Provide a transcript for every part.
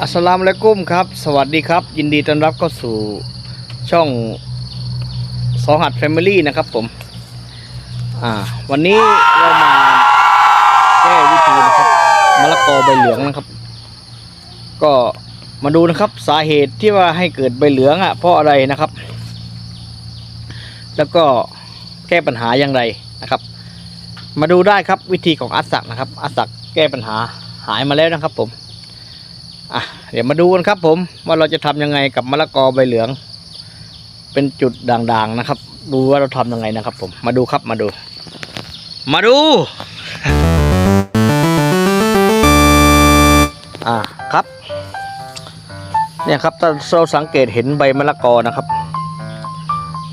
อัสสลามุอะลัยกุมครับ สวัสดีครับ ยินดีต้อนรับเข้าสู่ช่องสองหัดแฟมิลี่นะครับผม อ่า วันนี้เรามาแก้วิธีนะครับมะละกอใบเหลืองนะครับ ก็มาดูนะครับสาเหตุที่ว่าให้เกิดใบเหลืองอะเพราะอะไรนะครับ แล้วก็แก้ปัญหาอย่างไรนะครับ มาดูได้ครับวิธีของอัสสักนะครับ อัสสักแก้ปัญหาหายมาแล้วนะครับผม อะเดี๋ยวมาดูกันครับผมว่าเราจะทำยังไงกับมะละกอใบเหลือง เป็นจุดด่างๆนะครับ ดูว่าเราทำยังไงนะครับ ผมมาดูครับมาดู มาดู อ่าครับ เนี่ยครับถ้าเราสังเกตเห็นใบมะละกอนะครับ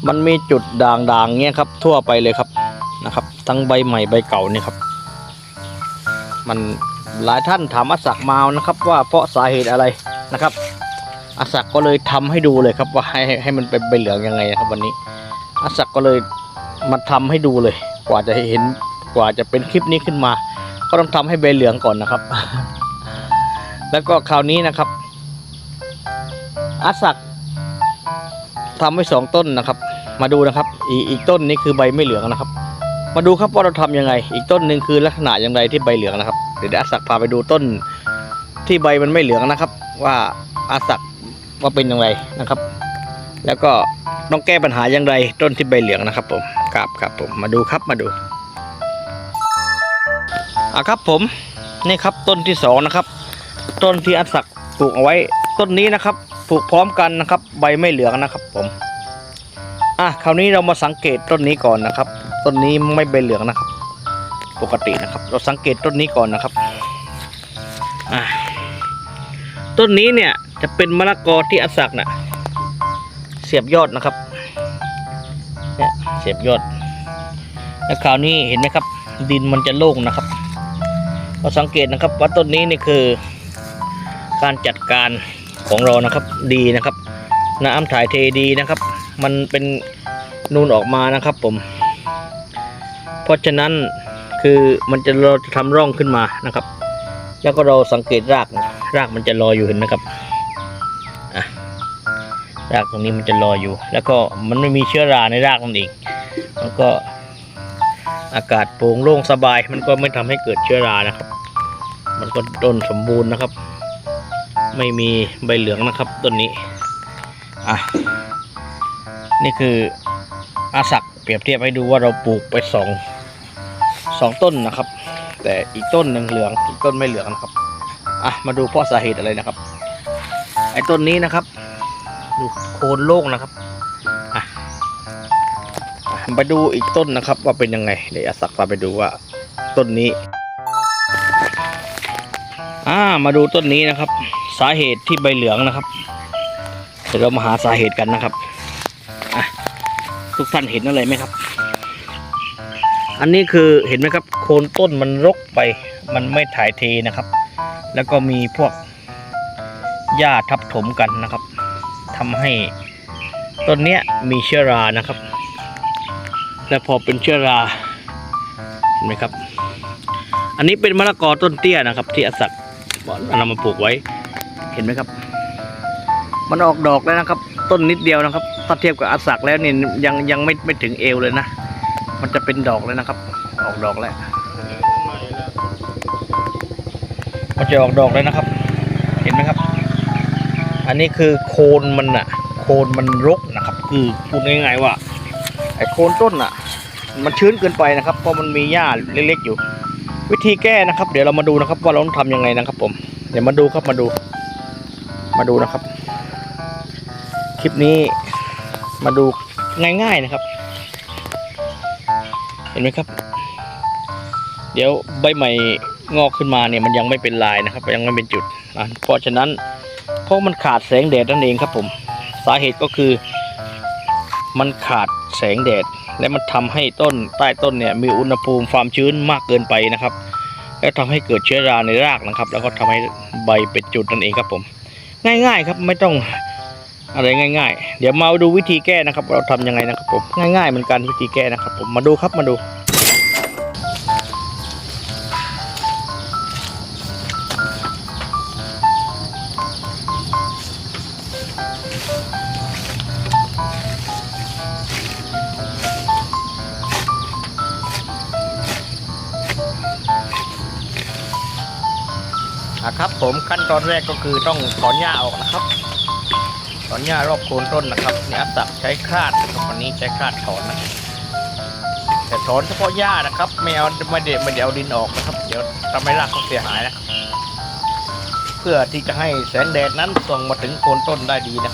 มันมีจุดด่างๆเงี้ยครับ ทั่วไปเลยครับนะครับ ทั้งใบใหม่ใบเก่าเนี่ยครับ มัน หลายท่านถามอาศักมานะครับ ว่าเพราะสาเหตุอะไรนะครับอาศักก็เลยทำให้ดูเลยครับว่าให้ให้มันเป็นใบเหลืองยังไงนะครับ วันนี้อาศักก็เลยมาทำให้ดูเลย กว่าจะเห็นกว่าจะเป็นคลิปนี้ขึ้นมา ก็ต้องทำให้ใบเหลืองก่อนนะครับ แล้วก็คราวนี้นะครับอาศักทำไว้สองต้นนะครับ มาดูนะครับ อีกอีกต้นนี้คือใบไม่เหลืองนะครับ มาดูครับว่าเราทำยังไง อีกต้นหนึ่งคือลักษณะอย่างไรที่ใบเหลืองนะครับ เดี๋ยวอาศักพาไปดูต้นที่ใบมันไม่เหลืองนะครับ ว่าอาศักว่าเป็นอย่างไรนะครับ แล้วก็ต้องแก้ปัญหาอย่างไรต้นที่ใบเหลืองนะครับ ผมครับครับผมมาดูครับมาดูอะครับผมนี่ครับต้นที่สองนะครับ ต้นที่อาศักปลูกเอาไว้ต้นนี้นะครับปลูกพร้อมกันนะครับ ใบไม่เหลืองนะครับผมอะคราวนี้เรามาสังเกตต้นนี้ก่อนนะครับ ต้นนี้ไม่ใบเหลืองนะครับ ปกตินะครับ เราสังเกตต้นนี้ก่อนนะครับต้นนี้เนี่ยจะเป็นมะละกอที่อาศักน่ะ เสียบยอดนะครับเนี่ยเสียบยอด แล้วคราวนี้เห็นไหมครับ ดินมันจะโล่งนะครับ เราสังเกตนะครับว่าต้นนี้นี่คือการจัดการของเรานะครับดีนะครับ น้ำถ่ายเทดีนะครับ มันเป็นนูนออกมานะครับผม เพราะฉะนั้น คือมันจะเราจะทำร่องขึ้นมานะครับ แล้วก็เราสังเกตรากรากมันจะลอยอยู่เห็นไหมครับรากตรงนี้มันจะลอยอยู่ แล้วก็มันไม่มีเชื้อราในรากนั่นเองแล้วก็อากาศโปร่งโล่งสบาย มันก็ไม่ทำให้เกิดเชื้อรานะครับ มันก็ต้นสมบูรณ์นะครับ ไม่มีใบเหลืองนะครับต้นนี้อะนี่คืออาศักเปรียบเทียบให้ดูว่าเราปลูกไปสอง สองต้นนะครับ แต่อีกต้นหนึ่งเหลืองอีกต้นไม่เหลืองนะครับอะมาดูเพราะสาเหตุอะไรนะครับ ไอ้ต้นนี้นะครับดูโคนโล่งนะครับอะไปดูอีกต้นนะครับ ว่าเป็นยังไงเดี๋ยวอาศักพาไปดูว่าต้นนี้อ่ามาดูต้นนี้นะครับ สาเหตุที่ใบเหลืองนะครับเดี๋ยวเรามาหาสาเหตุกันนะครับอะทุกท่านเห็นอะไรไหมครับ อันนี้คือเห็นไหมครับ โคนต้นมันรกไป มันไม่ถ่ายเทนะครับ แล้วก็มีพวกหญ้าทับถมกันนะครับทำให้ต้นเนี้ยมีเชื้อรานะครับ และพอเป็นเชื้อราเห็นไหมครับ อันนี้เป็นมะละกอต้นเตี้ยนะครับ ที่อาศักนำมาปลูกไว้เห็นไหมครับ มันออกดอกแล้วนะครับ ต้นนิดเดียวนะครับ ถ้าเทียบกับอาศักแล้วเนี่ยยังยังไม่ไม่ถึงเอวเลยนะ มันจะเป็นดอกเลยนะครับ ออกดอกแล้วมันจะออกดอกเลยนะครับ เห็นไหมครับ อันนี้คือโคนมันอะโคนมันรกนะครับ คือพูดง่ายๆว่าไอ้โคนต้นอะมันชื้นเกินไปนะครับ เพราะมันมีหญ้าเล็กๆอยู่ วิธีแก้นะครับ เดี๋ยวเรามาดูนะครับ ว่าเราต้องทำยังไงนะครับ ผม เดี๋ยวมาดูครับมาดู มาดูนะครับ คลิปนี้มาดูง่ายๆนะครับ เห็นไหมครับ เดี๋ยวใบใหม่งอกขึ้นมาเนี่ยมันยังไม่เป็นลายนะครับ ยังไม่เป็นจุดนะเพราะฉะนั้นเพราะมันขาดแสงแดดนั่นเองครับผม สาเหตุก็คือ มันขาดแสงแดด และมันทำให้ต้นใต้ต้นเนี่ยมีอุณหภูมิความชื้นมากเกินไปนะครับ แล้วทำให้เกิดเชื้อราในรากนะครับ แล้วก็ทำให้ใบเป็นจุดนั่นเองครับผม ง่าย ๆ ครับไม่ต้อง อะไรง่ายๆ เดี๋ยวมาดูวิธีแก้นะครับ เราทำยังไงนะครับผมง่ายๆเหมือนกันวิธีแก้นะครับ ผมมาดูครับมาดู นะครับผมขั้นตอนแรกก็คือต้องถอนหญ้าออกนะครับ หญ้ารอบโคนต้นนะครับเนี่ยอัสักใช้คาดนะครับวันนี้ใช้คาดถอนนะแต่ถอนเฉพาะหญ้านะครับ ไม่เอาไม่เด็ดไม่เดี๋ยวเอาดินออกนะครับ เดี๋ยวทำให้รากเขาเสียหายนะเพื่อที่จะให้แสงแดดนั้นส่องมาถึงโคนต้นได้ดีนะ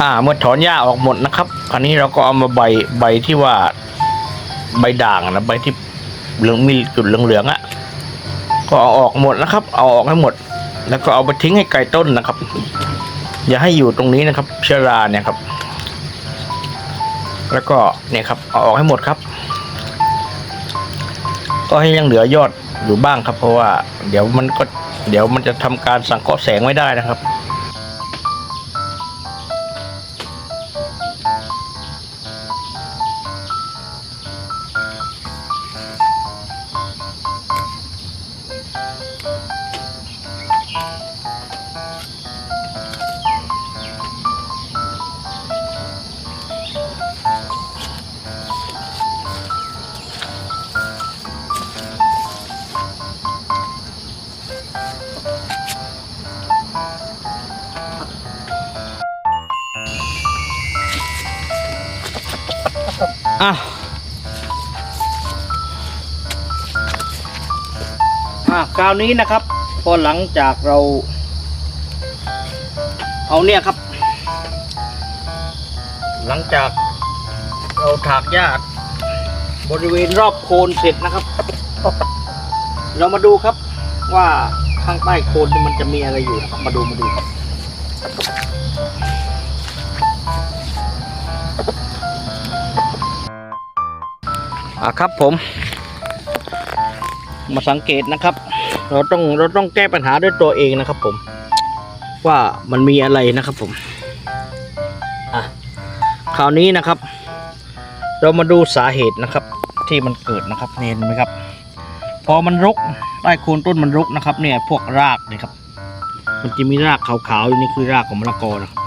อ่าเมื่อถอนหญ้าออกหมดนะครับ อันนี้เราก็เอามาใบใบที่ว่าใบด่างนะใบที่เหลืองมีจุดเหลืองๆอะ่ะก็เอาออกหมดนะครับ เอาออกให้หมด แล้วก็เอาไปทิ้งให้ไก่ต้นนะครับ อย่าให้อยู่ตรงนี้นะครับเชื้อราเนี่ยครับ แล้วก็เนี่ยครับเอาออกให้หมดครับ ก็ให้ยังเหลือยอดอยู่บ้างครับ เพราะว่า เดี๋ยวมันก็เดี๋ยวมันจะทำการสังเคราะห์แสงไม่ได้นะครับ อะอะคราวนี้นะครับ พอหลังจากเรา เอาเนี่ยครับ หลังจากเราถากหญ้าบริเวณรอบโคนเสร็จนะครับ เรามาดูครับว่าข้างใต้โคนนี่มันจะมีอะไรอยู่นะครับมาดูมาดูครับ อะครับผม มาสังเกตนะครับ เราต้องเราต้องแก้ปัญหาด้วยตัวเองนะครับผม ว่ามันมีอะไรนะครับผมอะคราวนี้นะครับ เรามาดูสาเหตุนะครับ ที่มันเกิดนะครับเห็นไหมครับ พอมันรกใต้โคนต้นมันรกนะครับ เนี่ยพวกรากเนี่ยครับ มันจะมีรากขาวๆอยู่นี่คือรากของมะละกอนะครับ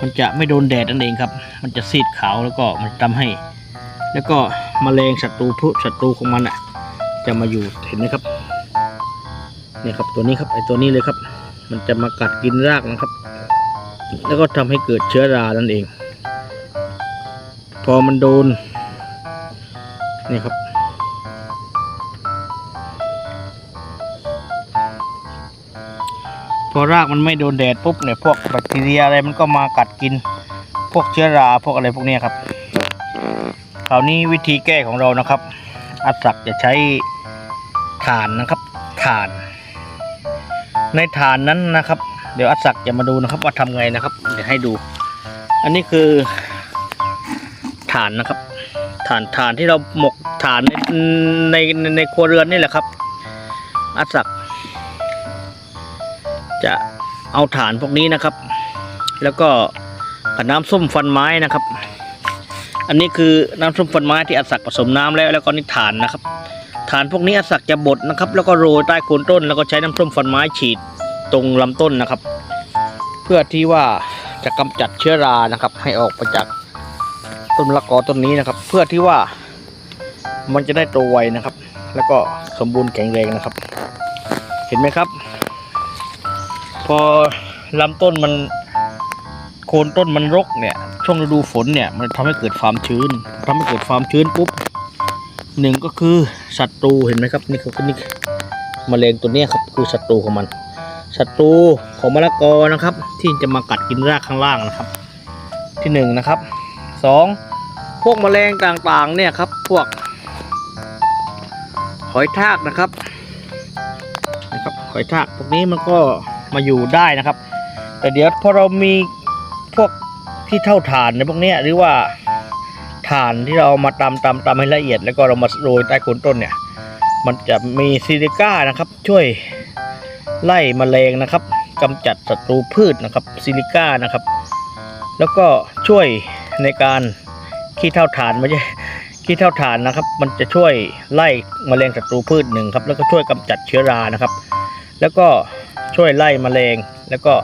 มันจะไม่โดนแดดนั่นเองครับ มันจะซีดขาวแล้วก็มันทำให้ แล้วก็มแมลงศัตรูพืชศัตรูของมันอะ จะมาอยู่เห็นไหมครับเนี่ยครับตัวนี้ครับไอตัวนี้เลยครับ มันจะมากัดกินรากนะครับ แล้วก็ทำให้เกิดเชื้อรานั่นเอง พอมันโดนนี่ครับพอรากมันไม่โดนแดดปุ๊บเนี่ยพวกแบคทีเรียอะไรมันก็มากัดกิน พวกเชื้อราพวกอะไรพวกนี้ครับ คราวนี้วิธีแก้ของเรานะครับ อัดสักจะใช้ถ่านนะครับถ่าน ในถ่านนั้นนะครับ เดี๋ยวอัดสักจะมาดูนะครับ ว่าทำไงนะครับ เดี๋ยวให้ดู อันนี้คือถ่านนะครับถ่านถ่านที่เราหมกถ่านในในในในครัวเรือนนี่แหละครับ อัดสักจะเอาถ่านพวกนี้นะครับ แล้วก็กับน้ำส้มฟันไม้นะครับ อันนี้คือน้ำส้มฟันไม้ที่อัดสักผสมน้ำแล้วแล้วก็นี่ฐานนะครับฐานพวกนี้อัดสักจะบดนะครับ แล้วก็โรยใต้โคนต้น แล้วก็ใช้น้ำส้มฟันไม้ฉีดตรงลำต้นนะครับ เพื่อที่ว่าจะกำจัดเชื้อรานะครับ ให้ออกไปจากต้นละกอต้นนี้นะครับ เพื่อที่ว่ามันจะได้โตไวนะครับ แล้วก็สมบูรณ์แข็งแรงนะครับ เห็นไหมครับ พอลำต้นมันโคนต้นมันรกเนี่ย ช่วงฤดูฝนเนี่ยมันทำให้เกิดความชื้นทำให้เกิดความชื้นปุ๊บหนึ่งก็คือศัตรูเห็นไหมครับนี่คือนี่มแมลงตัวนี้ครับคือศัตรูของมันศัตรูของมะละกอนะครับ ที่จะมากัดกินรากข้างล่างนะครับ ที่หนึ่งนะครับสองพวกแมลงต่างๆเนี่ยครับพวกหอยทากนะครับนะครับหอยทากพวกนี้มันก็มาอยู่ได้นะครับ แต่เดี๋ยวพอเรามีพวก ที่เท่าฐานในพวกนี้หรือว่าฐานที่เราเอามาตำตำตำให้ละเอียด แล้วก็เรามาโรยใต้โคนต้นเนี่ย มันจะมีซิลิก้านะครับ ช่วยไล่แมลงนะครับกำจัดศัตรูพืชนะครับซิลิก้านะครับ แล้วก็ช่วยในการขี้เท่าฐานไม่ใช่ขี้เท่าฐานนะครับ มันจะช่วยไล่แมลงศัตรูพืชหนึ่งครับแล้วก็ช่วยกำจัดเชื้อรานะครับ แล้วก็ช่วยไล่แมลงแล้วก็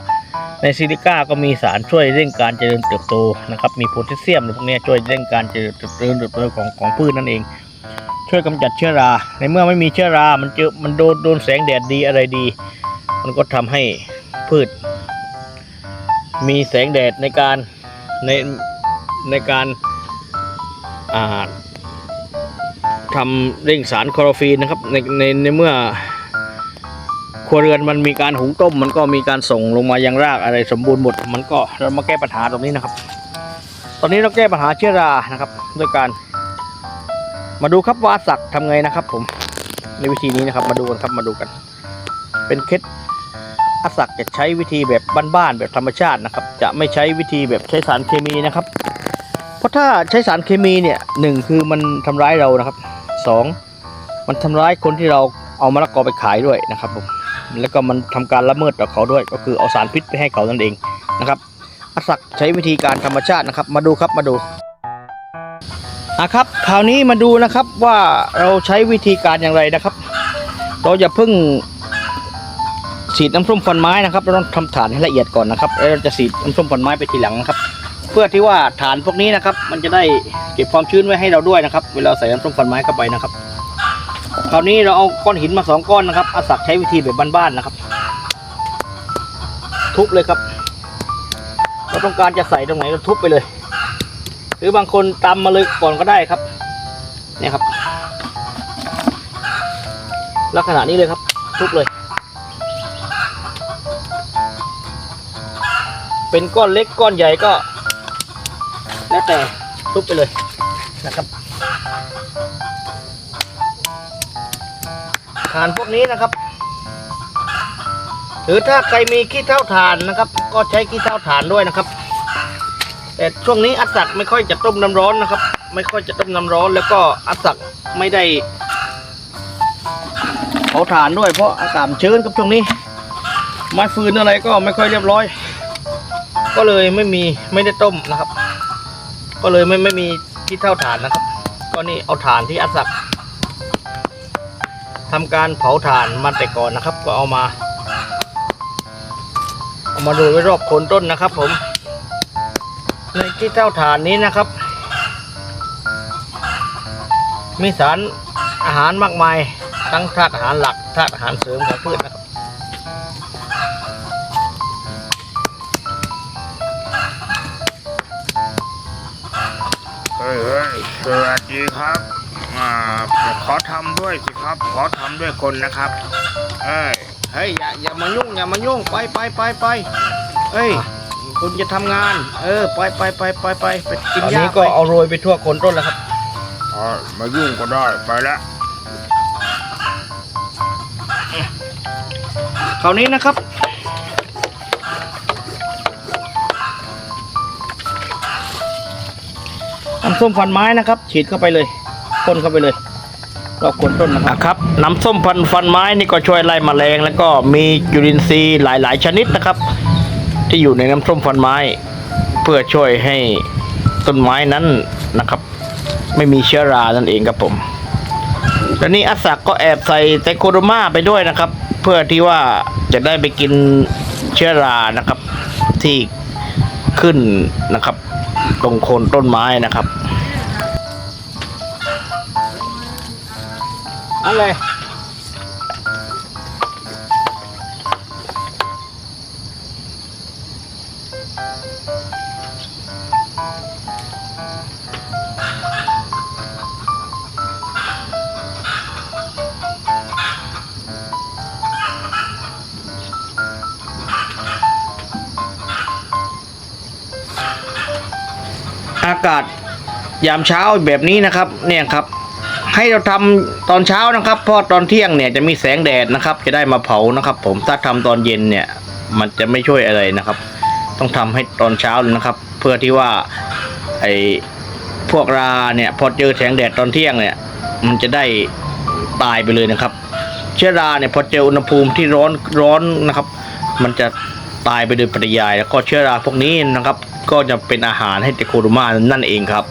ในซิลิก้าก็มีสารช่วยเร่งการเจริญเติบโตนะครับมีโพแทสเซียมพวกนี้ช่วยเร่งการเจริญเติบโตของของพืชนั่นเอง ช่วยกำจัดเชื้อรา ในเมื่อไม่มีเชื้อรา มันเจอมันโดนโดนแสงแดดดีอะไรดี มันก็ทำให้พืช มีแสงแดดในการในในการอ่าทำเร่งสารคลอโรฟีนนะครับในในในเมื่อ ครัวเรือนมันมีการหุงต้ม มันก็มีการส่งลงมายังรากอะไรสมบูรณ์หมด มันก็เรามาแก้ปัญหาตรงนี้นะครับ ตอนนี้เราแก้ปัญหาเชื้อรานะครับด้วยการ มาดูครับว่าสักทำไงนะครับ ผมในวิธีนี้นะครับ มาดูกันครับมาดูกัน เป็นเคล็ดอาสักจะใช้วิธีแบบบ้านๆแบบธรรมชาตินะครับ จะไม่ใช้วิธีแบบใช้สารเคมีนะครับ เพราะถ้าใช้สารเคมีเนี่ยหนึ่งคือมันทำร้ายเรานะครับสองมันทำร้ายคนที่เราเอามะละกอไปขายด้วยนะครับผม แล้วก็มันทำการละเมิดต่อเขาด้วย ก็คือเอาสารพิษไปให้เขานั่นเองนะครับอาศักใช้วิธีการธรรมชาตินะครับ มาดูครับมาดูอะครับคราวนี้มาดูนะครับว่าเราใช้วิธีการอย่างไรนะครับ เราอย่าเพิ่งฉีดน้ำส้มฟันไม้นะครับ เราต้องทำฐานให้ละเอียดก่อนนะครับแล้วเราจะฉีดน้ำส้มฟันไม้ไปทีหลังนะครับ เพื่อที่ว่าฐานพวกนี้นะครับ มันจะได้เก็บความชื้นไว้ให้เราด้วยนะครับ เวลาใส่น้ำส้มฟันไม้เข้าไปนะครับ คราวนี้เราเอาก้อนหินมาสองก้อนนะครับอาศักใช้วิธีแบบบ้านๆนะครับ ทุบเลยครับเราต้องการจะใส่ตรงไหนเราทุบไปเลย หรือบางคนตำมาเลยก่อนก็ได้ครับเนี่ยครับ ลักษณะนี้เลยครับ ทุบเลย เป็นก้อนเล็กก้อนใหญ่ก็ แล้วแต่ทุบไปเลยนะครับ ฐานพวกนี้นะครับ หรือถ้าใครมีขี้เท่าฐานนะครับ ก็ใช้ขี้เท่าฐานด้วยนะครับ แต่ช่วงนี้อัดสักไม่ค่อยจะต้มน้ำร้อนนะครับ ไม่ค่อยจะต้มน้ำร้อน แล้วก็อัดสักไม่ได้เผาถ่านด้วย เพราะอากาศชื้นครับช่วงนี้ไม้ฟืนอะไรก็ไม่ค่อยเรียบร้อย ก็เลยไม่มีไม่ได้ต้มนะครับ ก็เลยไม่ไม่มีที่เท่าฐานนะครับ ก็นี่เอาฐานที่อัดสัก ทำการเผาถ่านมาแต่ก่อนนะครับ ก็เอามาเอามาดูไว้รอบโคนต้นนะครับ ผม ในที่เท่าฐานนี้นะครับ มีสารอาหารมากมาย ทั้งธาตุอาหารหลักธาตุอาหารเสริมของพืชนะครับเฮ้ยเฮ้ยสวัสดีครับ อ่าขอทำด้วยสิครับ ขอทำด้วยคนนะครับ เอ้ยเฮ้ยอย่าอย่ามายุ่งอย่ามายุ่งไปไปไปไปเฮ้ยคุณจะทำงาน เออไปไปไปไปไปไปกินอันหญ้านี้ก็ก็เอาโรยไปทั่วโคนต้นแล้วครับอ๋อมายุ่งก็ได้ไปละคราวนี้นะครับน้ำส้มฟันไม้นะครับ ฉีดเข้าไปเลย พ่นเข้าไปเลยรอบโคนต้นนะครับครับ น้ำส้มฟันฟันไม้นี่ก็ช่วยไล่แมลง แล้วก็มีจุลินทรีย์หลาย ๆ ชนิดนะครับ ที่อยู่ในน้ำส้มฟันไม้ เพื่อช่วยให้ต้นไม้นั้นนะครับ ไม่มีเชื้อรานั่นเองครับผมแล้วนี่อัสสักก็แอบใส่ไตโคโดมาไปด้วยนะครับ เพื่อที่ว่าจะได้ไปกินเชื้อรานะครับที่ขึ้นนะครับ ตรงโคนต้นไม้นะครับ อะไรอากาศยามเช้าแบบนี้นะครับ เนี่ยครับ ให้เราทำตอนเช้านะครับเพราะตอนเที่ยงเนี่ยจะมีแสงแดดนะครับ จะได้มาเผานะครับ ผมถ้าทำตอนเย็นเนี่ย มันจะไม่ช่วยอะไรนะครับ ต้องทำให้ตอนเช้าเลยนะครับ เพื่อที่ว่าไอ้พวกราเนี่ยพอเจอแสงแดดตอนเที่ยงเนี่ย มันจะได้ตายไปเลยนะครับ เชื้อราเนี่ยพอเจออุณหภูมิที่ร้อนร้อนนะครับ มันจะตายไปโดยปริยาย แล้วก็เชื้อราพวกนี้นะครับ ก็จะเป็นอาหารให้เตโคโดมานั่นเองครับ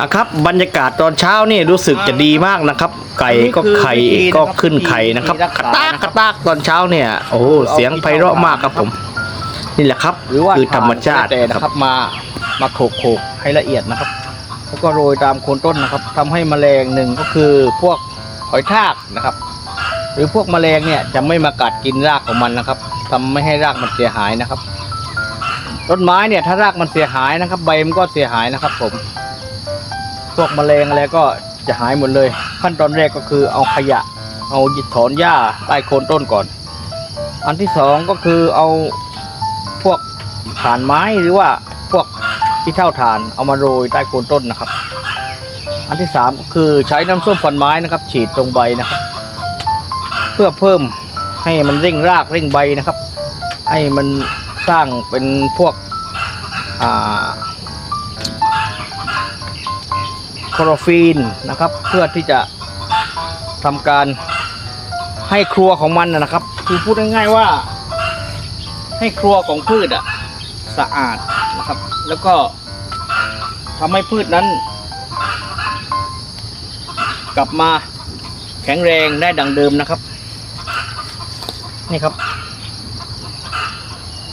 อะครับบรรยากาศตอนเช้านี่รู้สึกจะดีมากนะครับ ไก่ก็ไข่ก็ขึ้นไข่นะครับกระตากกระตากตอนเช้าเนี่ย โอ้โหเสียงไพเราะมากครับผม นี่แหละครับหรือว่าคือธรรมชาติแต่คนะรับครับมามาโขกโขกๆให้ละเอียดนะครับ แล้วก็โรยตามโคนต้นนะครับทำให้แมลงหนึ่งก็คือพวกหอยทากนะครับ หรือพวกแมลงเนี่ยจะไม่มากัดกินรากของมันนะครับทำไม่ให้รากมันเสียหายนะครับ ต้นไม้เนี่ยถ้ารากมันเสียหายนะครับ ใบมันก็เสียหายนะครับ ผม พวกแมลงอะไรก็จะหายหมดเลย ขั้นตอนแรกก็คือเอาขยะ เอาหยิบถอนหญ้าใต้โคนต้นก่อน อันที่สองก็คือเอาพวกถ่านไม้หรือว่าพวกที่เท่าถ่านเอามาโรยใต้โคนต้นนะครับ อันที่สามก็คือใช้น้ำส้มฟันไม้นะครับ ฉีดตรงใบนะครับ เพื่อเพิ่มให้มันเร่งรากเร่งใบนะครับ ให้มันสร้างเป็นพวกอ่า คลอโรฟีนนะครับ เพื่อที่จะทำการให้ครัวของมันนะครับ คือพูดง่ายๆว่า ให้ครัวของพืชอะสะอาดนะครับ แล้วก็ทำให้พืชนั้น กลับมาแข็งแรงได้ดังเดิมนะครับ นี่ครับ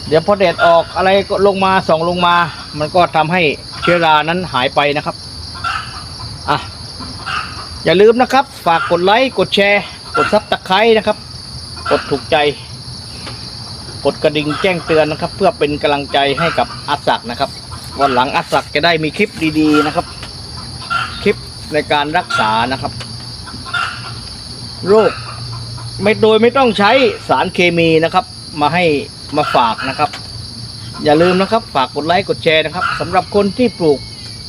เดี๋ยวพอแดดออกอะไรก็ลงมาส่องลงมา มันก็ทำให้เชื้อรานั้นหายไปนะครับ อย่าลืมนะครับ ฝากกดไลค์กดแชร์ กดซับตะไคร้นะครับ กดถูกใจ กดกระดิ่งแจ้งเตือนนะครับ เพื่อเป็นกำลังใจให้กับอาศักนะครับ วันหลังอาศักจะได้มีคลิปดีๆนะครับ คลิปในการรักษานะครับ โรคไม่โดยไม่ต้องใช้สารเคมีนะครับ มาให้มาฝากนะครับ อย่าลืมนะครับ ฝากกดไลค์กดแชร์นะครับสำหรับคนที่ปลูก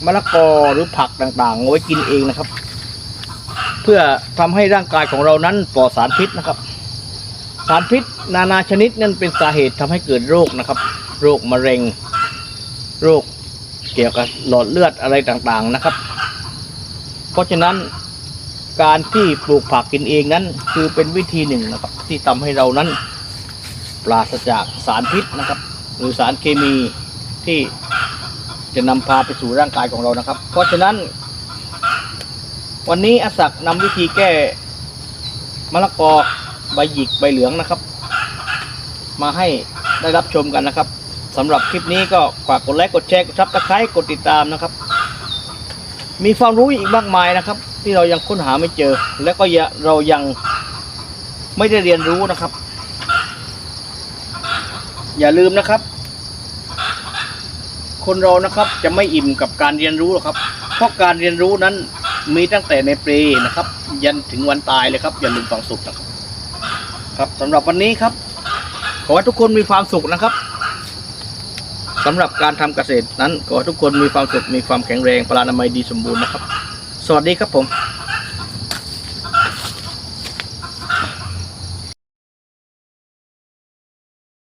มะละกอหรือผักต่างๆเอาไว้กินเองนะครับ พื่อทำให้ร่างกายของเรานั้นปลอดสารพิษนะครับ สารพิษนานาชนิดนั่นเป็นสาเหตุทำให้เกิดโรคนะครับ โรคมะเร็ง โรคเกี่ยวกับหลอดเลือดอะไรต่างๆนะครับ เพราะฉะนั้นการที่ปลูกผักกินเองนั้น คือเป็นวิธีหนึ่งนะครับ ที่ทำให้เรานั้นปราศจากสารพิษนะครับ หรือสารเคมีที่จะนำพาไปสู่ร่างกายของเรานะครับ เพราะฉะนั้น วันนี้อาศักนำวิธีแก้มะละกอใบหยิกใบเหลืองนะครับ มาให้ได้รับชมกันนะครับสำหรับคลิปนี้ก็ฝากกดไลค์กดแชร์กดซับสไครต์กดติดตามนะครับ มีความรู้อีกมากมายนะครับ ที่เรายังค้นหาไม่เจอ และก็อย่าเรายังไม่ได้เรียนรู้นะครับ อย่าลืมนะครับ คนเรานะครับจะไม่อิ่มกับการเรียนรู้หรอกครับ เพราะการเรียนรู้นั้น มีตั้งแต่ในเปรนะครับ ยันถึงวันตายเลยครับ อย่าลืมฝังสุขนะครับ ครับสำหรับวันนี้ครับ ขอให้ทุกคนมีความสุขนะครับสำหรับการทำเกษตรนั้นขอให้ทุกคนมีความสุขมีความแข็งแรงพลานามัยดีสมบูรณ์นะครับ สวัสดีครับผม